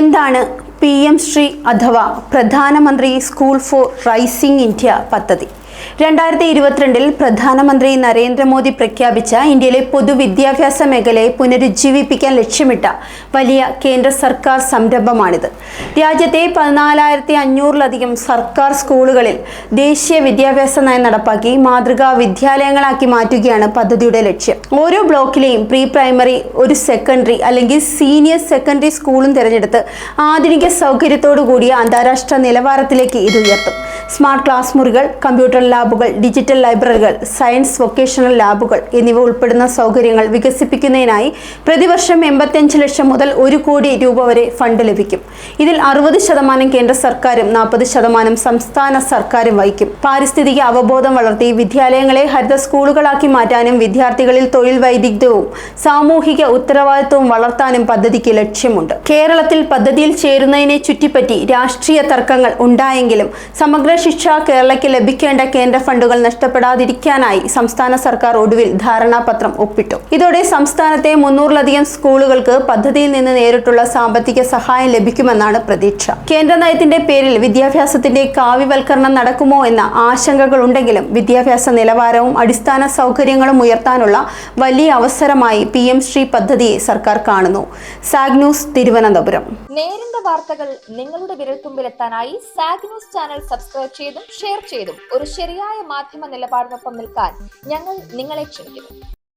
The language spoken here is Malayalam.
എന്താണ് പി എം ശ്രീ അഥവാ പ്രധാനമന്ത്രി സ്കൂൾ ഫോർ റൈസിംഗ് ഇന്ത്യ പദ്ധതി? രണ്ടായിരത്തി ഇരുപത്തിരണ്ടിൽ പ്രധാനമന്ത്രി നരേന്ദ്രമോദി പ്രഖ്യാപിച്ച ഇന്ത്യയിലെ പൊതുവിദ്യാഭ്യാസ മേഖലയെ പുനരുജ്ജീവിപ്പിക്കാൻ ലക്ഷ്യമിട്ട വലിയ കേന്ദ്ര സർക്കാർ സംരംഭമാണിത്. രാജ്യത്തെ പതിനാലായിരത്തി അഞ്ഞൂറിലധികം സർക്കാർ സ്കൂളുകളിൽ ദേശീയ വിദ്യാഭ്യാസ നയം നടപ്പാക്കി മാതൃകാ വിദ്യാലയങ്ങളാക്കി മാറ്റുകയാണ് പദ്ധതിയുടെ ലക്ഷ്യം. ഓരോ ബ്ലോക്കിലെയും പ്രീ പ്രൈമറി ഒരു സെക്കൻഡറി അല്ലെങ്കിൽ സീനിയർ സെക്കൻഡറി സ്കൂളും തിരഞ്ഞെടുത്ത് ആധുനിക സൗകര്യത്തോടു കൂടിയ അന്താരാഷ്ട്ര നിലവാരത്തിലേക്ക് ഇത് ഉയർത്തും. സ്മാർട്ട് ക്ലാസ് മുറികൾ കമ്പ്യൂട്ടർ ലാബുകൾ ഡിജിറ്റൽ ലൈബ്രറികൾ സയൻസ് വൊക്കേഷണൽ ലാബുകൾ എന്നിവ ഉൾപ്പെടുന്ന സൗകര്യങ്ങൾ വികസിപ്പിക്കുന്നതിനായി പ്രതിവർഷം എൺപത്തിയഞ്ച് ലക്ഷം മുതൽ ഒരു കോടി രൂപ വരെ ഫണ്ട് ലഭിക്കും. ഇതിൽ അറുപത് ശതമാനം കേന്ദ്ര സർക്കാരും നാൽപ്പത് ശതമാനം സംസ്ഥാന സർക്കാരും വഹിക്കും. പാരിസ്ഥിതിക അവബോധം വളർത്തി വിദ്യാലയങ്ങളെ ഹരിത സ്കൂളുകളാക്കി മാറ്റാനും വിദ്യാർത്ഥികളിൽ തൊഴിൽ വൈദഗ്ധ്യവും സാമൂഹിക ഉത്തരവാദിത്വവും വളർത്താനും പദ്ധതിക്ക് ലക്ഷ്യമുണ്ട്. കേരളത്തിൽ പദ്ധതിയിൽ ചേരുന്നതിനെ ചുറ്റിപ്പറ്റി രാഷ്ട്രീയ തർക്കങ്ങൾ ഉണ്ടായെങ്കിലും സമഗ്ര ശിക്ഷ കേരളയ്ക്ക് ലഭിക്കേണ്ട കേന്ദ്ര ഫണ്ടുകൾ നഷ്ടപ്പെടാതിരിക്കാനായി സംസ്ഥാന സർക്കാർ ഒടുവിൽ ധാരണാപത്രം ഒപ്പിട്ടു. ഇതോടെ സംസ്ഥാനത്തെ മുന്നൂറിലധികം സ്കൂളുകൾക്ക് പദ്ധതിയിൽ നിന്ന് നേരിട്ടുള്ള സാമ്പത്തിക സഹായം ലഭിക്കുമെന്നാണ് പ്രതീക്ഷ. കേന്ദ്ര നയത്തിന്റെ പേരിൽ വിദ്യാഭ്യാസത്തിന്റെ കാവ്യവൽക്കരണം നടക്കുമോ എന്ന ആശങ്കകളുണ്ടെങ്കിലും വിദ്യാഭ്യാസ നിലവാരവും അടിസ്ഥാന സൗകര്യങ്ങളും ഉയർത്താനുള്ള വലിയ അവസരമായി പി എം ശ്രീ പദ്ധതിയെ സർക്കാർ കാണുന്നു. സാഗ് ന്യൂസ് തിരുവനന്തപുരം. നേരിന്റെ വാർത്തകൾ നിങ്ങളുടെ വിരൽത്തുമ്പിലെത്താനായി സാഗ് ന്യൂസ് ചാനൽ ചെയ്തും ഷെയർ ചെയ്തും ഒരു ശരിയായ മാധ്യമ നിലപാടിനൊപ്പം നിൽക്കാൻ ഞങ്ങൾ നിങ്ങളെ ക്ഷണിക്കുന്നു.